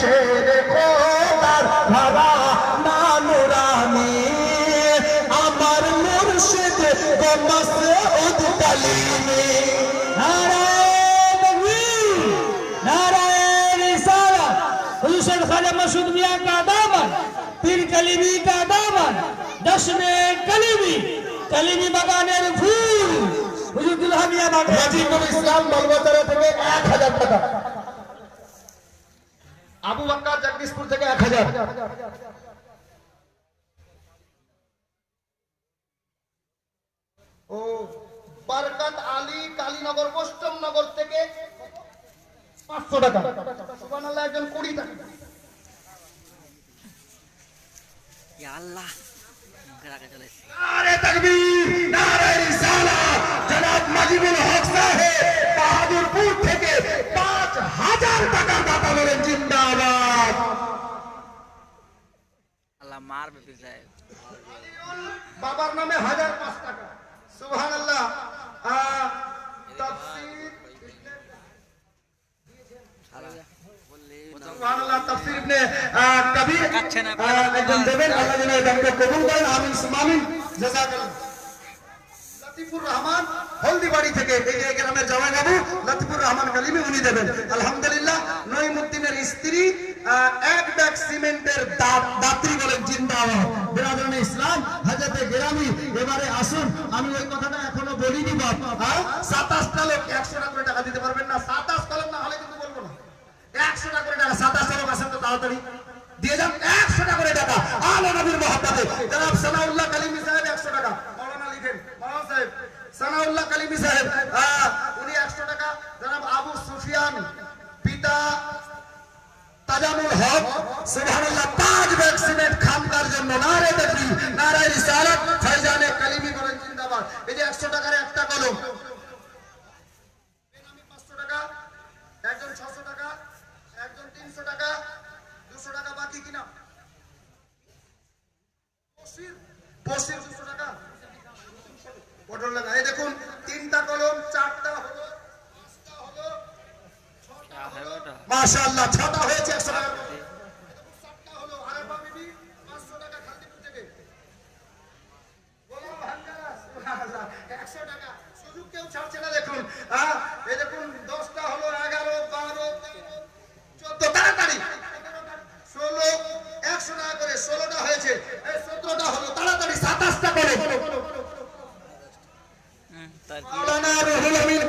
এসে দেখো তার ভাবা মানুরানি আমার মুর্শিদ গমাস উদ্দালিনি। मसूद मिया का दामन पीर कलीबी का दामन दस में कलीबी कलीबी बगाने फूल হুজুর দুলহা মিয়া বাগদাদি নবী ইসলাম মালবাজার থেকে 1000 টাকা। আবু বাক্কা জগদীশপুর থেকে এক হাজার। ও বরকত আলী কালীনগর পশ্চিম নগর থেকে পাঁচশো টাকা। সুবহানাল্লাহ একজন কুড়ি টাকা। ইয়া আল্লাহ। নারে তাকবীর মারবে পীর বাবার নামে হাজার পাঁচ টাকা। সুবহান আল্লাহ তাফসীর। সুবহানাল্লাহ তাফসীর ইবনে আহ, কবির। দেখাচ্ছে না, আহ, একজন দেবেন আল্লাহ যেন এই দানকে কবুল করেন আমিন আমিন। জাযাকাল্লাহ লতিফুর রহমান হলদিবাড়ি থেকে এই যে গ্রামের জামাই বাবু লতিফুর রহমান কালিমে উনি দেবেন। আলহামদুলিল্লাহ নইমুদ্দিনের স্ত্রী এক ব্যাগ সিমেন্টের দাত- দাত্রী জিন্দাবাদ বিরাদরানে ইসলাম হ্যাঁ? সুফিয়ান পিতা তাজামুল হক, সুবহানাল্লাহ পাঁচ ব্যাগ সিমেন্ট খানকার জন্য নারে তাকবীর নারে রিসালাত ফাইজানে কালিমি করেন জিন্দাবাদ। এই যে 100 টাকার একটা কলম। বেনামি 500 টাকা, একজন 600 টাকা, একজন 300 টাকা 200 টাকা বাকি কিনা? বসির বসির 200 টাকা। পটল লাগা, এই দেখুন মাশাআল্লাহ ছটা হয়েছে 100 টাকা হলো আরেফা বিবি 500 টাকা খালদিপুর থেকে গোলাম ভাঙ্গারা সুবহানাল্লাহ 100 টাকা। সুযোগ কেউ ছাড়ছে না দেখুন। এই দেখুন 10টা হলো 11 12 13 14 তাড়াতাড়ি 16 100 করে 16টা হয়েছে। এই 17টা হলো তাড়াতাড়ি 27টা করে। হুম, তার কি মাওলানা রুহুল আমিন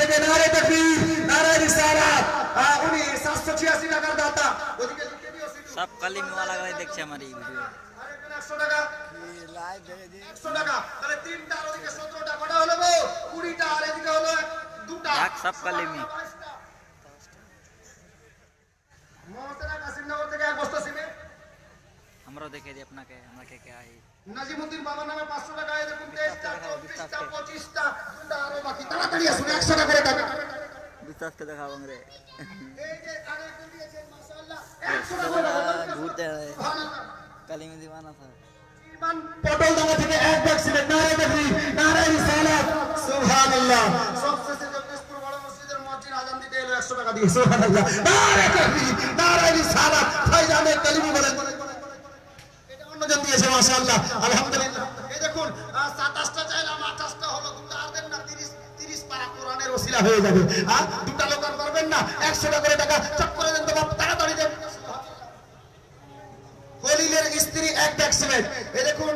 থেকে নারে তাকবীর নারে রিসালাত। আহ, উনি 786 টাকার দাতা ওদিকে লিখে দিও সিটু সব কালিমি ওয়ালা গায়ে দেখছে আমার এই ভিডিও আরেকজন 100 টাকা 100 টাকা তাহলে তিনটা আর ওদিকে 17টা কটা হলো গো 20টা আর এদিকে হলো এক- দুটা এক সব কালিমি। মহসেনা কাসিমনগর থেকে এক বস্তা সিমেন্ট আমরাও দেখে দিই আপনাকে আমরা কে কে আই নাজিমউদ্দিন বাবার নামে 500 টাকা এই দেখুন 23টা 24টা 25টা দুটা আরও বাকি তাড়াতাড়ি আসুন 100 টাকা করে টাকা বিশ্বাসকে দেখাবো রে। এই যে আরেকজন দিয়েছেন মাশাআল্লাহ 100 টাকা করে টাকা ঘুরতে কালিমি দিবানা স্যার ইমান থেকে এক ব্যাগ সিমেন্ট নারে দেখি নারে রিসালাত সুবহানাল্লাহ সবশেষে জগদীশপুর বড় মসজিদের মুয়াজ্জিন আজান দিতে এলো 100 টাকা দিয়ে সুবহানাল্লাহ নারে দেখি নারে রিসালাত ফাইজানে কালিমি বলেন এটা অন্যজন দিয়েছে মাশাআল্লাহ আলহামদুলিল্লাহ এই দেখুন আহ, 27টা চাইলাম 28টা ওসিলা হয়ে যাবে। আর দুটা লোক আর করবেন না 100 টাকা করে টাকা চট করে দেন তো বাপ, তাড়াতাড়ি দেন। কলিলের স্ত্রী এক ব্যাগ সিমেন্ট এ দেখুন